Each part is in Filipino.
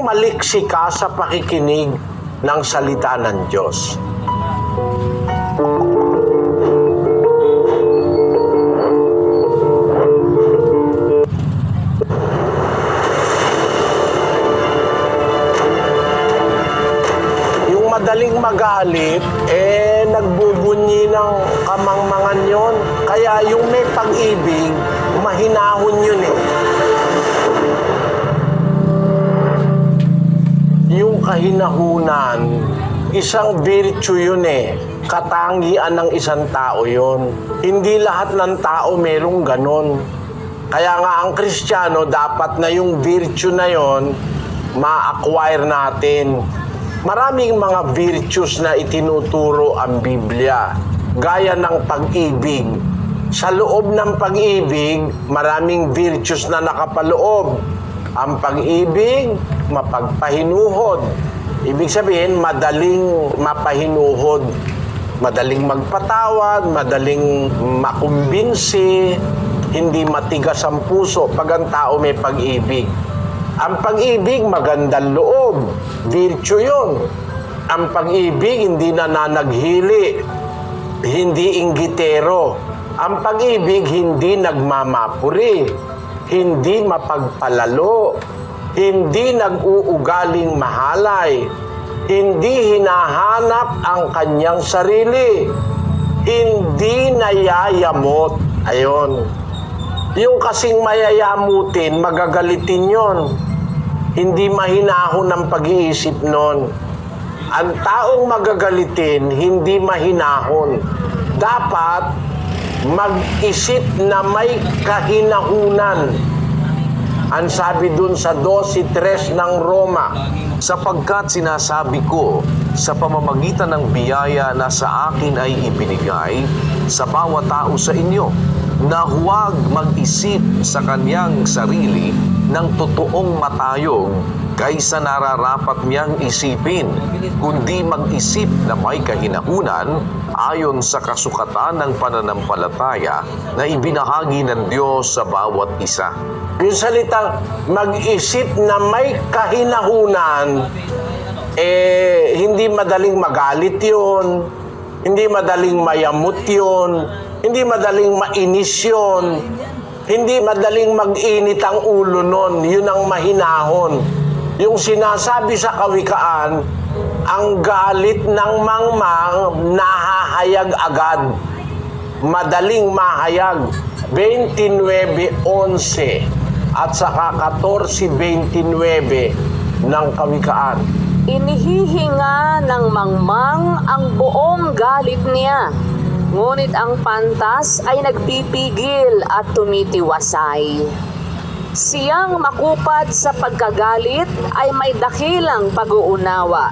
maging maliksi ka sa pakikinig ng salita ng Diyos. Yung madaling magalit, eh, nagbubunyi ng kamangmangan yon. Kaya yung may pag-ibig, mahinahon yun eh. Yung kahinahunan, isang virtue yun eh. Katangian ng isang tao yun. Hindi lahat ng tao merong ganon. Kaya nga ang Kristiyano, dapat na yung virtue na yon ma-acquire natin. Maraming mga virtues na itinuturo ang Biblia, gaya ng pag-ibig. Sa loob ng pag-ibig, maraming virtues na nakapaloob. Ang pag-ibig, mapagpahinuhod. Ibig sabihin, madaling mapahinuhod. Madaling magpatawad, madaling makumbinsi, hindi matigas ang puso pag ang tao may pag-ibig. Ang pag-ibig, magandang loob. Virtue yun. Ang pag-ibig, hindi nananaghili. Hindi inggitero. Ang pag-ibig, hindi nagmamapuri. Hindi mapagpalalo. Hindi nag-uugaling mahalay. Hindi hinahanap ang kanyang sarili. Hindi nayayamot. Ayon. Yung kasing mayayamutin, magagalitin yon. Hindi mahinahon ang pag-iisip nun. Ang taong magagalitin, hindi mahinahon. Dapat mag-isip na may kahinahunan. Ang sabi dun sa 12.3 ng Roma, sapagkat sinasabi ko sa pamamagitan ng biyaya na sa akin ay ibinigay sa bawat tao sa inyo na huwag mag-isip sa kanyang sarili ng totoong matayog kaysa nararapat niyang isipin, kundi mag-isip na may kahinahunan ayon sa kasukatan ng pananampalataya na ibinahagi ng Diyos sa bawat isa. yung salitang mag-isip na may kahinahunan, eh, hindi madaling magalit yun, hindi madaling mayamot yun, hindi madaling mainis yun, hindi madaling mag-init ang ulo nun, yun ang mahinahon. Yung sinasabi sa kawikaan, ang galit ng mangmang nahahayag agad. Madaling mahayag. 29.11 at saka 14.29 ng kawikaan. Inihihinga ng mangmang ang buong galit niya. Ngunit ang pantas ay nagpipigil at tumitiwasay. Siyang makupad sa pagkagalit ay may dakilang pag-uunawa.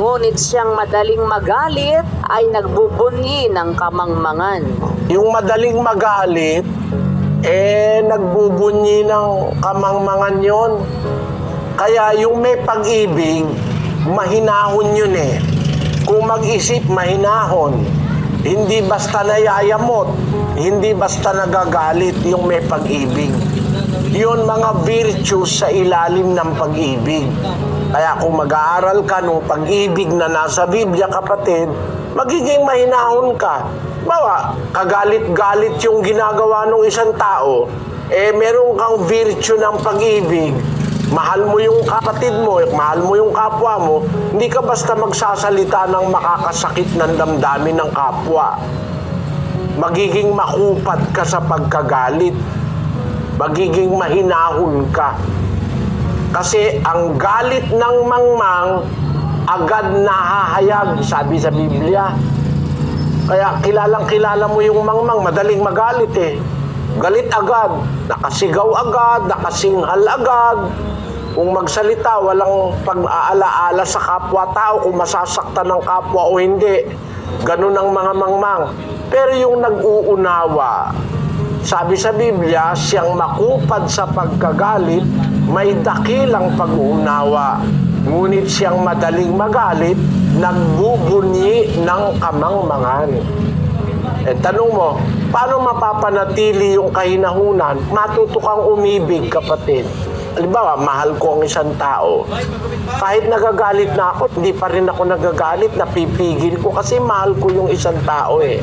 Ngunit siyang madaling magalit ay nagbubunyi ng kamangmangan. Yung madaling magalit, eh, nagbubunyi ng kamangmangan yon. Kaya yung may pag-ibig, mahinahon yun eh. Kung mag-isip, mahinahon. Hindi basta nayayamot, hindi basta nagagalit yung may pag-ibig. Yun mga virtues sa ilalim ng pag-ibig. Kaya kung mag-aaral ka ng pag-ibig na nasa Biblia, kapatid, magiging mahinahon ka. Bawa, kagalit-galit yung ginagawa ng isang tao, eh meron kang virtue ng pag-ibig, mahal mo yung kapatid mo, mahal mo yung kapwa mo, hindi ka basta magsasalita ng makakasakit ng damdamin ng kapwa. Magiging makupat ka sa pagkagalit. Magiging mahinahon ka. Kasi ang galit ng mangmang agad nahahayag, sabi sa Biblia. Kaya kilalang kilala mo yung mangmang, madaling magalit eh. Galit agad, nakasigaw agad, nakasinghal agad. Kung magsalita, walang pag-aalaala sa kapwa-tao kung masasaktan ng kapwa o hindi. Ganun ang mga mangmang. Pero yung nag-uunawa, sabi sa Biblia, siyang makupad sa pagkagalit, may dakilang pag-uunawa. Ngunit siyang madaling magalit, nagbubunyi ng kamangmangan. Eh, tanong mo, paano mapapanatili yung kahinahunan? Matuto kang umibig, kapatid. Halimbawa, mahal ko ang isang tao, kahit nagagalit na ako, hindi pa rin ako nagagalit, napipigil ko kasi mahal ko yung isang tao eh.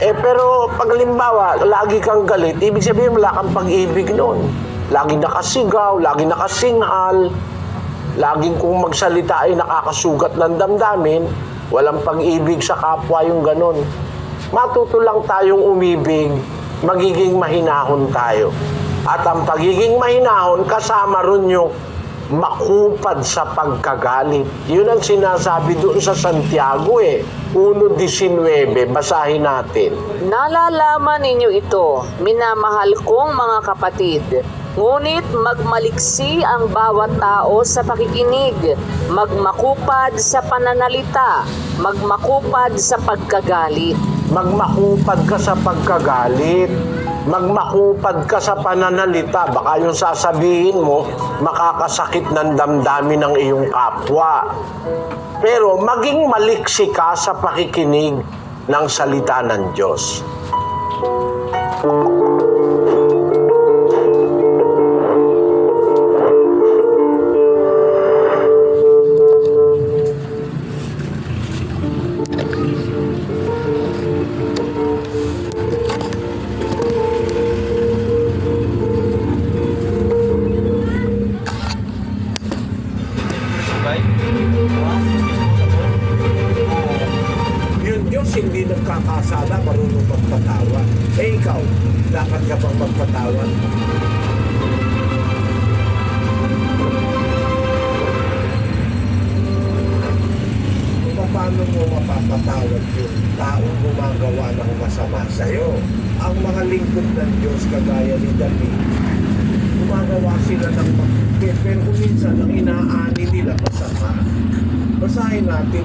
Eh pero pag halimbawa, lagi kang galit, ibig sabihin wala kang pag-ibig noon. Lagi nakasigaw, lagi nakasinghal, laging kung magsalita ay nakakasugat ng damdamin, walang pag-ibig sa kapwa yung ganon. Matuto lang tayong umibig, magiging mahinahon tayo. At ang pagiging mahinahon, kasama ron yung makupad sa pagkagalit. Yun ang sinasabi doon sa Santiago eh. 1.19, basahin natin. Nalalaman ninyo ito, minamahal kong mga kapatid. Ngunit magmaliksi ang bawat tao sa pakikinig, magmakupad sa pananalita, magmakupad sa pagkagalit. magmakupad ka sa pagkagalit, magmakupad ka sa pananalita, baka yung sasabihin mo, makakasakit ng damdamin ng iyong kapwa. Pero maging maliksi ka sa pakikinig ng salita ng Diyos. Nagkakasala, marunong magpatawa. Eh ikaw, dapat ka bang magpatawa? Paano mo mapapatawad yung taong gumagawa ng masama sa'yo? Ang mga lingkod ng Diyos kagaya ni David, gumagawa sila ng mag- pero kung minsan ang inaani nila masama. Basahin natin